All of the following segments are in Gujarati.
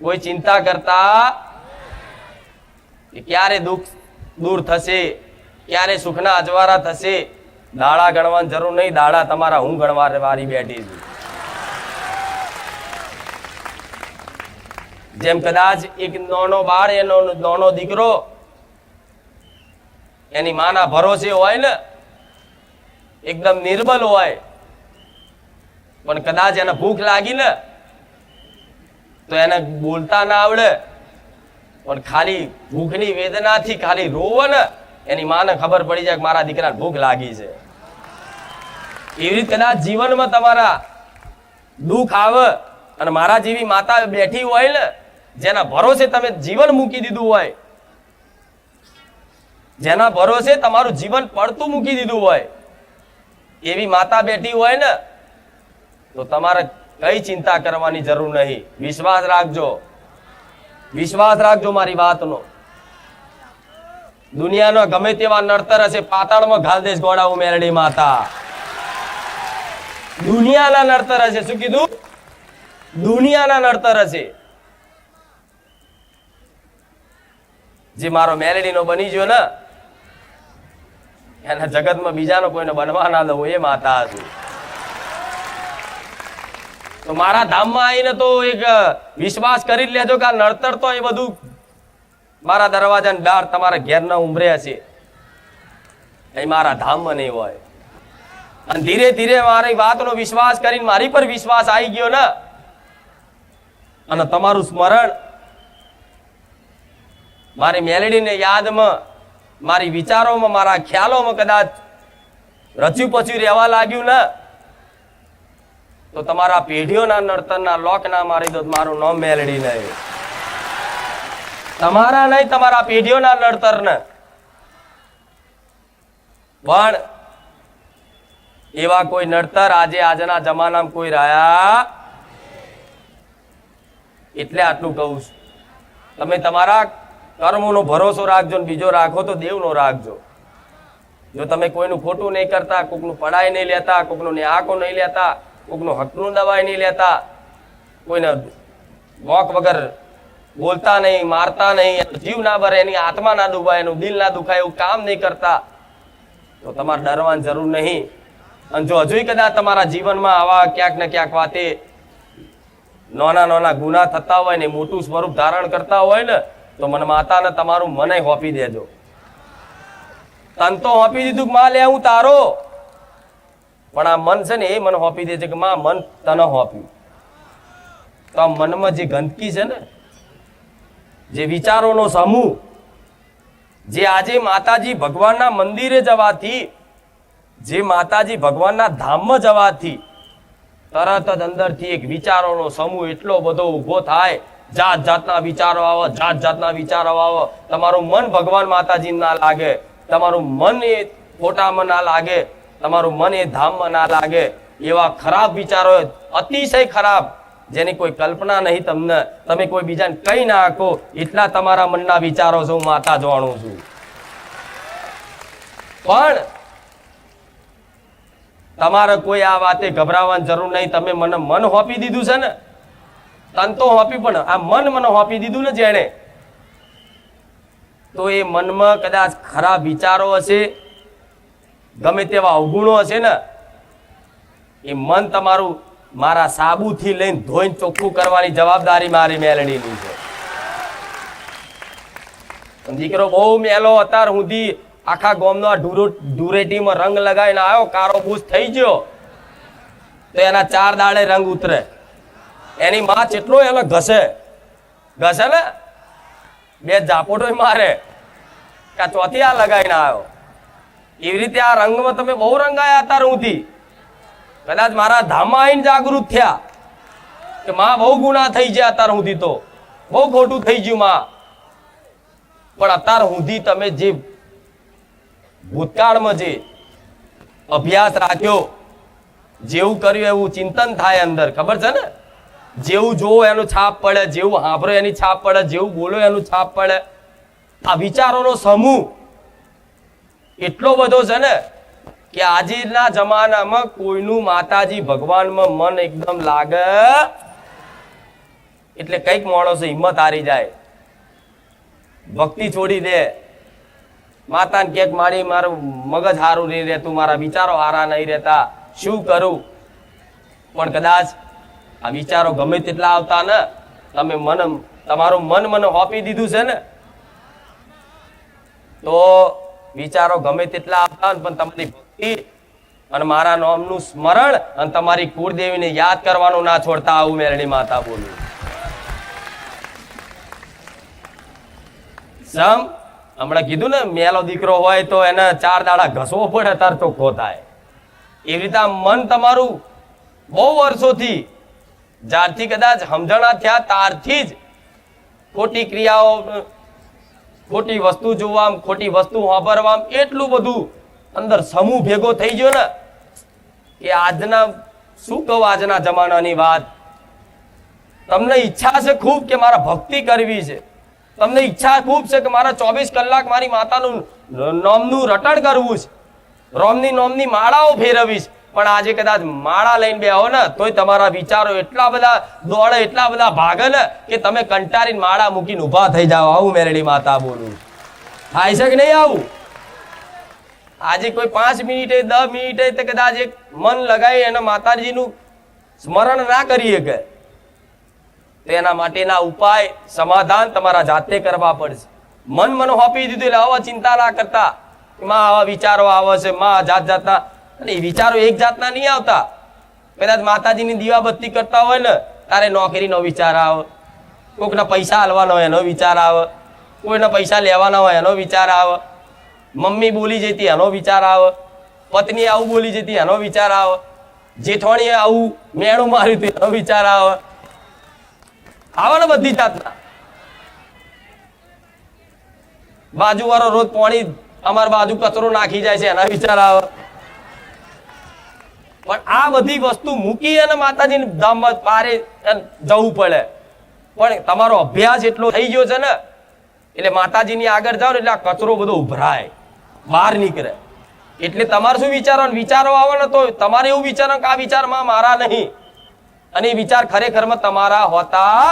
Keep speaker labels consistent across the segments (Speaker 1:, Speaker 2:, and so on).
Speaker 1: કોઈ ચિંતા કરતા ક્યારે દુઃખ દૂર થશે, ક્યારે સુખના અજવારા થશે, દાડા ગણવાની જરૂર નહીં, દાડા તમારા હું ગણવા વારી બેઠી છું. જેમ કદાચ એક નાનો બાળ, એનો નાનો દીકરો એની માના ભરોસે હોય ને, એકદમ નિર્બલ હોય, પણ કદાચ એને ભૂખ લાગી ને તો એને બોલતા ના આવડે. પણ ખાલી ભૂખની વેદનાથી ખાલી રોવે ને એની માને ખબર પડી જાય કે મારા દીકરા ભૂખ લાગી છે. એવી રીતે કદાચ જીવનમાં તમારા દુઃખ આવે અને મારા જેવી માતા બેઠી હોય ને, જેના ભરોસે તમે જીવન મૂકી દીધું હોય, જેના ભરોસે તમારું જીવન પડતું મૂકી દીધું હોય, એવી માતા બેઠી હોય ને, તો તમારે કઈ ચિંતા કરવાની જરૂર નહીં. વિશ્વાસ રાખજો. વિશ્વાસ રાખજો મારી વાતનો. દુનિયાનો ગમે તેવા નડતર હશે, પાતાળમાં ઘાલ દેશ ગોળા ઉમેરડી માતા. દુનિયાના નડતર હશે, શું કીધું? દુનિયાના નડતર હશે. જે મારો મેલેડીનો બની ગયો ને, એના જગતમાં બીજાનો કોઈને બનવા ના દઉં એ માતા છું. તો મારા ધામમાં આવીને તો એક વિશ્વાસ કરી લેજો કે આ નડતર તો એ બધું મારા દરવાજાની દાર તમારા ઘેરના ઉમર્યા છે એ મારા ધામમાં નહીં હોય. અને ધીરે ધીરે મારી વાતનો વિશ્વાસ કરીને મારી પર વિશ્વાસ આવી ગયો ને, અને તમારું સ્મરણ મારી મેલેડીને યાદમાં, મારી વિચારોમાં, મારા ખ્યાલોમાં કદાચ રચ્યું પચ્યું રહેવા લાગ્યું ને તો તમારા પેઢીઓના નર્તનના લોક ના મારી દો મારું નામ મેલડી નહીં. તમારા નહીં, તમારા પેઢીઓના નડતર ને પણ એવા કોઈ નડતર આજે આજના જમાનામાં કોઈ રહ્યા એટલે આટલું કહું છું. તમે તમારા કર્મોનો ભરોસો રાખજો ને બીજો રાખો તો દેવનો રાખજો. જો તમે કોઈનું ખોટું નહીં કરતા, કોકનું પડાય નહીં લેતા, કોકનું ન્યાકો નહીં લેતા કોકનું હકનું દવાઈ નહીં લેતા. કોઈને વોક વગર બોલતા નહીં, મારતા નહીં જીવ ના ભરે, એની આત્મા ના દુભાય, એનું દિલ ના દુખાય, એવું કામ નહીં કરતા. તો તમારે ડરવાની જરૂર નહીં. અને જો હજુય કદાચ તમારા જીવનમાં આવા ક્યાંક ને ક્યાંક વાતે નાના નાના ગુના થતા હોય ને મોટું સ્વરૂપ ધારણ કરતા હોય ને, તો મને માતાને તમારું મને હોપી દેજો. તન તો હોપી દીધું માં લે હું તારો પણ આ મન છે ને એ મને હોપી દે છે કે માં, મન તને હોપ્યું. તો આ મનમાં જે ગંદકી છે ને, જે વિચારોનો સમૂહ, જે આજે માતાજી ભગવાનના મંદિરે જવાથી, જે માતાજી ભગવાનના ધામમાં જવાથી, તરત જ અંદરથી એક વિચારોનો સમૂહ એટલો બધો ઊભો થાય જાત જાતના વિચારો આવો જાત જાતના વિચારો આવો, તમારું મન ભગવાન માતાજી ના લાગે, તમારું મન એ ખોટામાં ના લાગે તમારું મન એ ધામમાં ના લાગે એવા ખરાબ વિચારો અતિશય ખરાબ, જેની કોઈ કલ્પના નહીં તમને, તમે કોઈ બીજાને કહી ના આખો એટલા તમારા મનના વિચારો છે હું માતા જાણું છું. પણ તમારે કોઈ આ વાતે ગભરાવાની જરૂર નહીં, તમે મને મન હોપી દીધું છે ને? તન તો હોપી પણ આ મન મને હોપી દીધું ને જેણે? તો એ મનમાં કદાચ ખરાબ વિચારો હશે ગમે તેવા અવગુણો હશે ને, એ મન તમારું મારા સાબુથી લઈને ધોઈને ચોખ્ખું કરવાની જવાબદારી મારી મેલડીની છે. દીકરો બહુ મેલો અત્યાર સુધી આખા ગામનો ઢૂરો રંગ લગાવીને આવ્યો કારો ભૂસ થઈ ગયો, તો એના ચાર દાડે રંગ ઉતરે. એની માં કેટલો એનો ઘસે. ઘસે ને? બે ઝાપોટો મારે. કે ચોથી આ લગાવીને આવ્યો. એવી રીતે આ રંગમાં તમે બહુ રંગાયા હતા સુધી કદાચ મારા ધામમાં આવીને જાગૃત થયા કે માં બહુ ગુના થઈ ગયા અત્યાર સુધી તો. બહુ ખોટું થઈ ગયું માં. પણ અત્યાર સુધી તમે જે ભૂતકાળમાં જે અભ્યાસ રાખ્યો, જેવું કર્યું, એવું ચિંતન થાય અંદર, ખબર છે ને? જેવું જોવો એનું છાપ પડે, જેવું સાંભળો એની છાપ પડે, જેવું બોલો એનું છાપ પડે. આ વિચારોનો સમૂહ એટલો બધો છે ને કે આજના જમાનામાં કોઈનું માતાજી ભગવાનમાં મન એકદમ લાગે. એટલે કંઈક માણસો હિંમત હારી જાય. ભક્તિ છોડી દે. માતાને કેક મારી મારું મગજ સારું નહીં રહેતું, મારા વિચારો હારા નહીં રહેતા. શું કરું? પણ કદાચ આ વિચારો ગમે તેટલા આવતા ને, તમે મન, તમારું મન મને હોપી દીધું છે ને, તો વિચારો ગમે તેટલા આવતા પણ તમારી ભક્તિ અને મારા નામનું સ્મરણ અને તમારી કુળદેવીને યાદ કરવાનું ના છોડતા આવું મેરણી માતા બોલું. સમ, હમણાં કીધું ને, મેલો દીકરો હોય તો એને ચાર દાડા ઘસવો પડે તાર તો થાય એવી રીતે મન તમારું બહુ વર્ષોથી, જ્યારથી કદાચ સમજણા થયા ત્યારથી જ ખોટી ક્રિયાઓ ખોટી વસ્તુ જોવામ, ખોટી વસ્તુ વાપરવામ એટલું બધું અંદર સમૂહ ભેગો થઈ ગયો ને કે આજના, શું કહું આજના જમાનાની વાત? તમને ઈચ્છા છે ખૂબ કે મારા ભક્તિ કરવી છે? તમને ઈચ્છા ખૂબ છે કે મારા ચોવીસ કલાક મારી માતાનું નોમનું રટણ કરવું છે? રોમની નોમની માળાઓ ફેરવી છે? પણ આજે કદાચ માળા લઈને બે આવો ને, તોય તમારા વિચારો એટલા બધા દોડે, એટલા બધા ભાગે ને કે તમે કંટારીને માળા મૂકીને ઊભા થઈ જાઓ. આવું મેરડી માતા બોલું થાય છે કે નહીં આવું? આજે કોઈ પાંચ મિનિટે, દસ મિનિટે તો કદાચ એક મન લગાવી અને માતાજીનું સ્મરણ ના કરી કે. તો એના માટેના ઉપાય, સમાધાન તમારા જાતે કરવા પડશે. મન મને હોપી દીધું એટલે આવા ચિંતા ના કરતા. માં આવા વિચારો આવે છે, માં જાત જાતના અને એ વિચારો એક જાતના નહીં આવતા. કદાચ માતાજીની દીવાબત્તી કરતા હોય ને, તારે નોકરીનો વિચાર આવે. કોકના પૈસા હાલવાનો હોય એનો વિચાર આવે. કોઈના પૈસા લેવાના હોય એનો વિચાર આવે. મમ્મી બોલી જતી એનો વિચાર આવે. પત્ની આવું બોલી જતી એનો વિચાર આવે. જેઠવાણીએ આવું મેણું માર્યું હતું એનો વિચાર આવે. આવે ને બધી જાતના. બાજુવાળો રોજ પાણી અમારા બાજુ કચરો નાખી જાય છે એના વિચાર આવે. પણ આ બધી વસ્તુ મૂકી અને માતાજીને ધામમાં પારે જવું પડે. પણ તમારો અભ્યાસ એટલો થઈ ગયો છે ને, એટલે માતાજીની આગળ જાઓ એટલે આ કચરો બધો ઉભરાય, બહાર નીકળે. એટલે તમારે શું વિચારવાનું? વિચારો આવે ને તો તમારે એવું વિચારવાનું કે આ વિચારમાં મારા નહીં. અને એ વિચાર ખરેખરમાં તમારા હોતા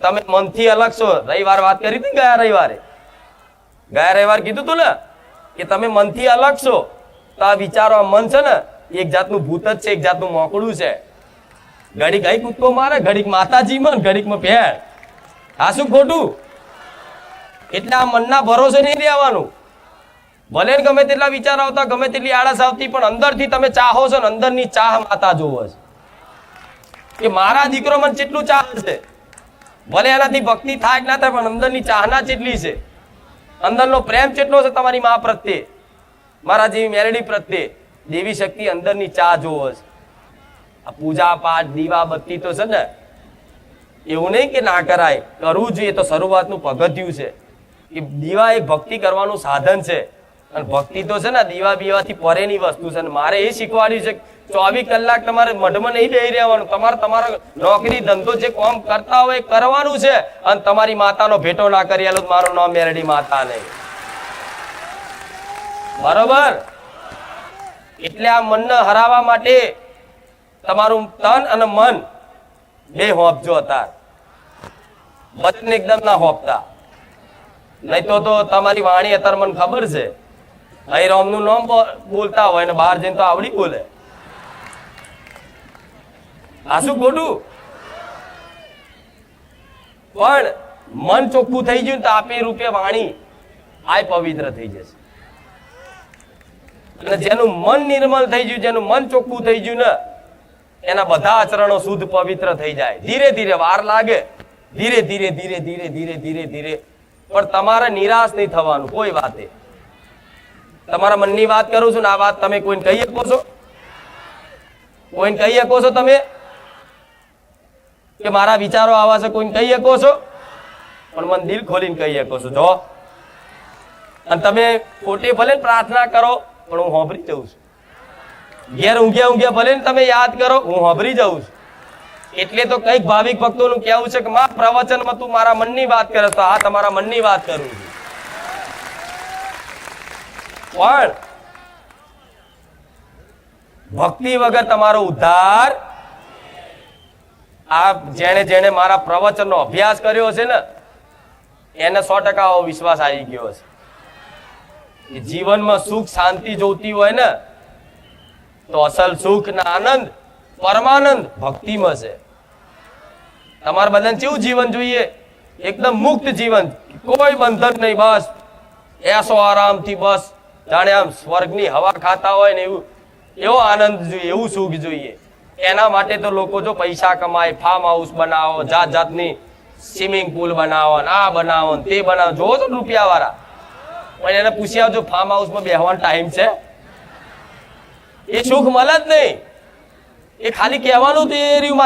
Speaker 1: તમે મનથી અલગ છો. રવિવાર વાત કરી હતી ગયા રવિવારે? ગયા રવિવાર કીધું તું ને કે તમે મનથી અલગ છો. તો આ વિચારો મન છે ને એક જાતનું ભૂત જ છે, એક જાતનું મોકળું છે. ઘડીક અહીં કૂદકો મારે, ઘડીક માતાજી માં ઘડીકમાં પેર આ શું ખોટું? એટલે આ મનના ભરોસે નહીં રહેવાનું. ભલે ગમે તેટલા વિચાર આવતા, ગમે તેટલી આળસ આવતી, પણ અંદરથી તમે ચાહો છો ને અંદરની ચાહ માતા જોવો છે. કે મારા દીકરો મને કેટલું ચાહ છે? ભલે એનાથી ભક્તિ થાય ના થાય, પણ અંદરની ચાહના કેટલી છે? અંદરનો પ્રેમ કેટલો છે તમારી મા પ્રત્યે? મારા જેવી મેલડી પ્રત્યે? દેવી શક્તિ અંદરની ચા જોવો છે. આ પૂજા પાઠ, દીવા બત્તી તો છે ને, એવું નહીં કે ના કરાય, કરવું જોઈએ તો શરૂઆતનું પગથિયું છે. એ દીવા એક ભક્તિ કરવાનું સાધન છે. અને ભક્તિ તો છે ને દીવા બીવાથી પરેની વસ્તુ છે. મારે એ શીખવાડ્યું છે ચોવીસ કલાક તમારે મઢમાં નહીં લઈ રહેવાનું. તમારે તમારો નોકરી ધંધો જે કોમ કરતા હોય એ કરવાનું છે. અને તમારી માતાનો ભેટો ના કરી આલો મારું નામ મેરડી માતા નહીં. બરોબર? એટલે આ મનને હરાવવા માટે તમારું તન અને મન બે હોપજો હતા વચન એકદમ ના હોપતા. નહીં તો તમારી વાણી અત્યારે મને ખબર છે. અહીં રામનું નામ બોલતા હોય ને બહાર જઈને તો આવડી બોલે. આ શું ખોટું? પણ મન ચોખ્ખું થઈ ગયું તો આપે રૂપે વાણી આય પવિત્ર થઈ જશે. અને જેનું મન નિર્મલ થઈ ગયું, જેનું મન ચોખ્ખું થઈ ગયું ને, એના બધા આચરણો શુદ્ધ, પવિત્ર થઈ જાય. ધીરે ધીરે વાર લાગે. ધીરે ધીરે ધીરે ધીરે ધીરે ધીરે ધીરે. પણ તમારે નિરાશ નહીં થવાનું, કોઈ વાતે. તમારા મનની વાત કરું છું ને, આ વાત તમે કોઈને કહી શકો છો? કોઈને કહી શકો છો તમે? કે મારા વિચારો આવા છે, કોઈને કહી શકો છો? પણ મન દિલ ખોલીને કહી શકો છો. જો. અને તમે ખોટી ભલે પ્રાર્થના કરો પણ હું હોભરી જઉં છું. ઘેર ઊંઘ્યા ઊંઘ્યા ભલે તમે યાદ કરો, હું હોભરી જઉં છું. એટલે તો કંઈક ભાવિક ભક્તોનું કહેવું છે કે, માં, પ્રવચનમાં તું મારા મનની વાત કરે તો આ તમારા મનની વાત કરું છું. પણ ભક્તિ વગર તમારો ઉદ્ધાર, આ જેણે જેણે મારા પ્રવચનનો અભ્યાસ કર્યો છે ને, એને સો ટકા વિશ્વાસ આવી ગયો છે. કે જીવનમાં સુખ, શાંતિ જોતી હોય ને, તો અસલ સુખ ને આનંદ પરમાનંદ ભક્તિમાં છે. તમારે બધાને કેવું જીવન જોઈએ? એકદમ મુક્ત જીવન. કોઈ બંધન નહીં, બસ. એસો આરામથી, બસ. જાણે આમ સ્વર્ગની હવા ખાતા હોય ને એવું. એવો આનંદ જોઈએ, એવું સુખ જોઈએ. એના માટે તો લોકો જો પૈસા કમાય ફાર્મ હાઉસ બનાવો, જાત જાતની સ્વિમિંગ પુલ બનાવો આ બનાવો તે બનાવો. જોવો છો રૂપિયા વાળા પણ એને પૂછી આવજો ફાર્મ હાઉસમાં બેહવાનો ટાઈમ છે. એ સુખ મળે જ નહીં. એ ખાલી કહેવાનું તે રહ્યું મારે.